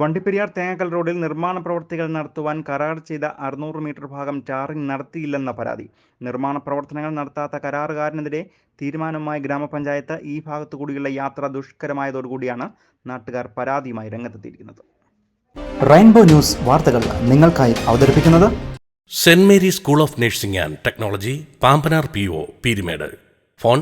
വണ്ടിപ്പെരിയാർ തേങ്ങക്കൽ റോഡിൽ നിർമ്മാണ പ്രവർത്തികൾ നടത്തുവാൻ കരാർ ചെയ്ത അറുന്നൂറ് മീറ്റർ ഭാഗം ടാറിംഗ് നടത്തിയില്ലെന്ന പരാതി. നിർമ്മാണ പ്രവർത്തനങ്ങൾ നടത്താത്ത കരാറുകാരനെതിരെ തീരുമാനവുമായി ഗ്രാമപഞ്ചായത്ത് ഈ ഭാഗത്തു കൂടിയുള്ള യാത്ര ദുഷ്കരമായതോടുകൂടിയാണ് നാട്ടുകാർ പരാതിയുമായി രംഗത്തെത്തിയിരിക്കുന്നത്. റെയിൻബോ ന്യൂസ് വാർത്തകൾ നിങ്ങൾക്കായി അവതരിപ്പിക്കുന്നത് saint mary school of nursing and technology Pambanar P O Peermade. Phone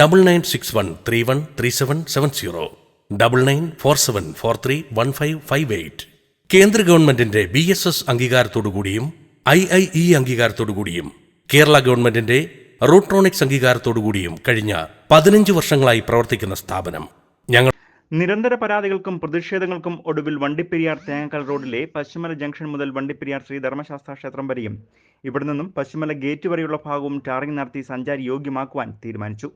double nine six one three one three seven seven zero. Double nine four seven four three one five five eight കേന്ദ്ര ഗവൺമെന്റിന്റെ B S S അംഗീകാരത്തോടുകൂടിയും I I E അംഗീകാരത്തോടുകൂടിയും കേരള ഗവൺമെന്റിന്റെ റൂട്രോണിക്സ് അംഗീകാരത്തോടുകൂടിയും കഴിഞ്ഞ പതിനഞ്ച് വർഷങ്ങളായി പ്രവർത്തിക്കുന്ന സ്ഥാപനം. ഞങ്ങൾ നിരന്തര പരാതികൾക്കും പ്രതിഷേധങ്ങൾക്കും ഒടുവിൽ വണ്ടിപ്പെരിയാർ തേങ്ങക്കൽ റോഡിലെ പശ്ചിമല ജംഗ്ഷൻ മുതൽ വണ്ടിപ്പെരിയാർ ശ്രീ ധർമ്മശാസ്ത്ര ക്ഷേത്രം വരെയും ഇവിടെ നിന്നും പശ്ചിമല ഗേറ്റ് വരെയുള്ള ഭാഗവും ടാറിംഗ് നടത്തി സഞ്ചാരി യോഗ്യമാക്കുവാൻ തീരുമാനിച്ചു.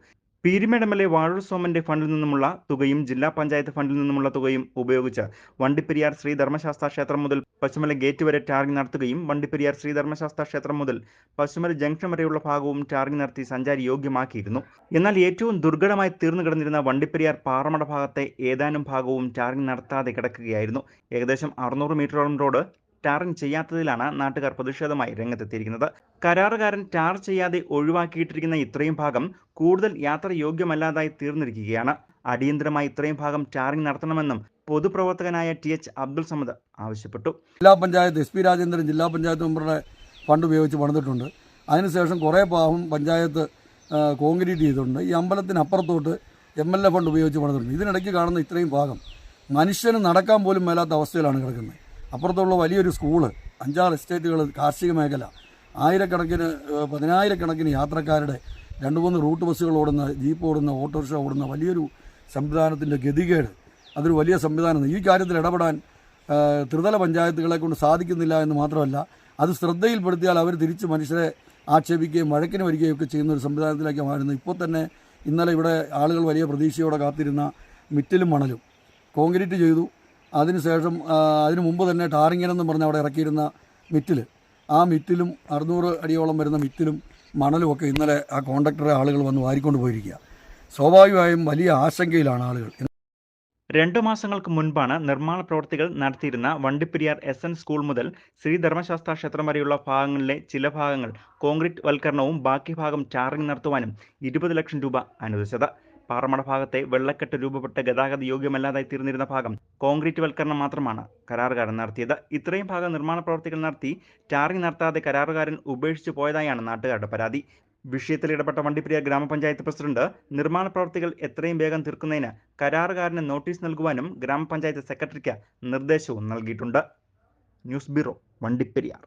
എൽ എ വാഴൂർ സോമന്റെ ഫണ്ടിൽ നിന്നുമുള്ള തുകയും ജില്ലാ പഞ്ചായത്ത് ഫണ്ടിൽ നിന്നുമുള്ള തുകയും ഉപയോഗിച്ച് വണ്ടിപ്പെരിയാർ ശ്രീ ധർമ്മശാസ്ത്ര ക്ഷേത്രം മുതൽ പശ്ചിമല ഗേറ്റ് വരെ ടാറിംഗ് നടത്തുകയും വണ്ടിപ്പെരിയാർ ശ്രീ ധർമ്മശാസ്ത്ര ക്ഷേത്രം മുതൽ പശ്ചിമല ജംഗ്ഷൻ വരെയുള്ള ഭാഗവും ടാറിംഗ് നടത്തി സഞ്ചാരി യോഗ്യമാക്കിയിരുന്നു. എന്നാൽ ഏറ്റവും ദുർഘടമായി തീർന്നു കിടന്നിരുന്ന വണ്ടിപ്പെരിയാർ പാറമട ഭാഗത്തെ ഏതാനും ഭാഗവും ടാറിംഗ് നടത്താതെ കിടക്കുകയായിരുന്നു. ഏകദേശം അറുന്നൂറ് മീറ്ററോളം റോഡ് ടാറിംഗ് ചെയ്യാത്തതിലാണ് നാട്ടുകാർ പ്രതിഷേധമായി രംഗത്തെത്തിയിരിക്കുന്നത്. കരാറുകാരൻ ടാർ ചെയ്യാതെ ഒഴിവാക്കിയിട്ടിരിക്കുന്ന ഇത്രയും ഭാഗം കൂടുതൽ യാത്ര യോഗ്യമല്ലാതായി തീർന്നിരിക്കുകയാണ്. അടിയന്തരമായി ഇത്രയും ഭാഗം ടാറിംഗ് നടത്തണമെന്നും പൊതുപ്രവർത്തകനായ ടി എച്ച് അബ്ദുൾ സമദ് ആവശ്യപ്പെട്ടു. ജില്ലാ പഞ്ചായത്ത് എസ് പി രാജേന്ദ്രൻ ജില്ലാ പഞ്ചായത്ത് മെമ്പറുടെ ഫണ്ട് ഉപയോഗിച്ച് പണിതിട്ടുണ്ട്. അതിനുശേഷം കുറേ ഭാഗം പഞ്ചായത്ത് കോൺക്രീറ്റ് ചെയ്തിട്ടുണ്ട്. ഈ അമ്പലത്തിനപ്പുറത്തോട്ട് എം എൽ എ ഫണ്ട് ഉപയോഗിച്ച് പണിതിട്ടുണ്ട്. ഇതിനിടയ്ക്ക് കാണുന്ന ഇത്രയും ഭാഗം മനുഷ്യന് നടക്കാൻ പോലും മേലാത്ത അവസ്ഥയിലാണ് കിടക്കുന്നത്. അപ്പുറത്തുള്ള വലിയൊരു സ്കൂൾ അഞ്ചാറ് എസ്റ്റേറ്റുകൾ കാർഷിക മേഖല. ആയിരക്കണക്കിന് പതിനായിരക്കണക്കിന് യാത്രക്കാരുടെ രണ്ട് മൂന്ന് റൂട്ട് ബസ്സുകൾ ഓടുന്ന ജീപ്പ് ഓടുന്ന ഓട്ടോറിക്ഷ ഓടുന്ന വലിയൊരു സംവിധാനത്തിന്റെ ഗതികേട്. അതൊരു വലിയ സംവിധാനം ഈ കാര്യത്തിൽ ഇടപെടാൻ ത്രിതല പഞ്ചായത്തുകളെ കൊണ്ട് സാധിക്കുന്നില്ല എന്ന് മാത്രമല്ല അത് ശ്രദ്ധയിൽപ്പെടുത്തിയാൽ അവർ തിരിച്ച് മനുഷ്യരെ ആക്ഷേപിക്കുകയും വഴക്കിന് വരികയും ഒക്കെ ചെയ്യുന്ന ഒരു സംവിധാനത്തിലേക്ക് മാറുന്നു. ഇപ്പോൾ തന്നെ ഇന്നലെ ഇവിടെ ആളുകൾ വലിയ പ്രതീക്ഷയോടെ കാത്തിരുന്ന മിറ്റലും മണലും കോൺക്രീറ്റ് ചെയ്തു. അതിനുശേഷം അതിനു മുമ്പ് തന്നെ ടാറിങ്ങനെന്ന് പറഞ്ഞ് അവിടെ ഇറക്കിയിരുന്ന മിറ്റിൽ. ആ മിറ്റിലും അറുന്നൂറ് അടിയോളം വരുന്ന മിറ്റിലും മണലും ഒക്കെ ഇന്നലെ ആ കോൺട്രാക്ടറെ ആളുകൾ വന്ന് വാരിക്കൊണ്ട് പോയിരിക്കുക. സ്വാഭാവികമായും വലിയ ആശങ്കയിലാണ് ആളുകൾ. രണ്ടു മാസങ്ങൾക്ക് മുൻപാണ് നിർമ്മാണ പ്രവർത്തികൾ നടത്തിയിരുന്ന വണ്ടിപ്പെരിയാർ എസ് എൻ സ്കൂൾ മുതൽ ശ്രീധർമ്മശാസ്ത്ര ക്ഷേത്രം വരെയുള്ള ഭാഗങ്ങളിലെ ചില ഭാഗങ്ങൾ കോൺക്രീറ്റ് വൽക്കരണവും ബാക്കി ഭാഗം ടാറിംഗ് നടത്തുവാനും ഇരുപത് ലക്ഷം രൂപ അനുവദിച്ചത്. പാറമട ഭാഗത്തെ വെള്ളക്കെട്ട് രൂപപ്പെട്ട ഗതാഗത യോഗ്യമല്ലാതായി തീർന്നിരുന്ന ഭാഗം കോൺക്രീറ്റ് വൽക്കരണം മാത്രമാണ് കരാറുകാരൻ നടത്തിയത്. ഇത്രയും ഭാഗം നിർമ്മാണ പ്രവർത്തികൾ നടത്തി ടാറിംഗ് നടത്താതെ കരാറുകാരൻ ഉപേക്ഷിച്ചു പോയതായാണ് നാട്ടുകാരുടെ പരാതി. വിഷയത്തിൽ ഇടപെട്ട വണ്ടിപ്രിയ ഗ്രാമപഞ്ചായത്ത് പ്രസിഡന്റ് നിർമ്മാണ പ്രവർത്തികൾ എത്രയും വേഗം തീർക്കുന്നതിന് കരാറുകാരന് നോട്ടീസ് നൽകുവാനും ഗ്രാമപഞ്ചായത്ത് സെക്രട്ടറിക്ക് നിർദ്ദേശവും നൽകിയിട്ടുണ്ട്. News bureau Vandiperiyar.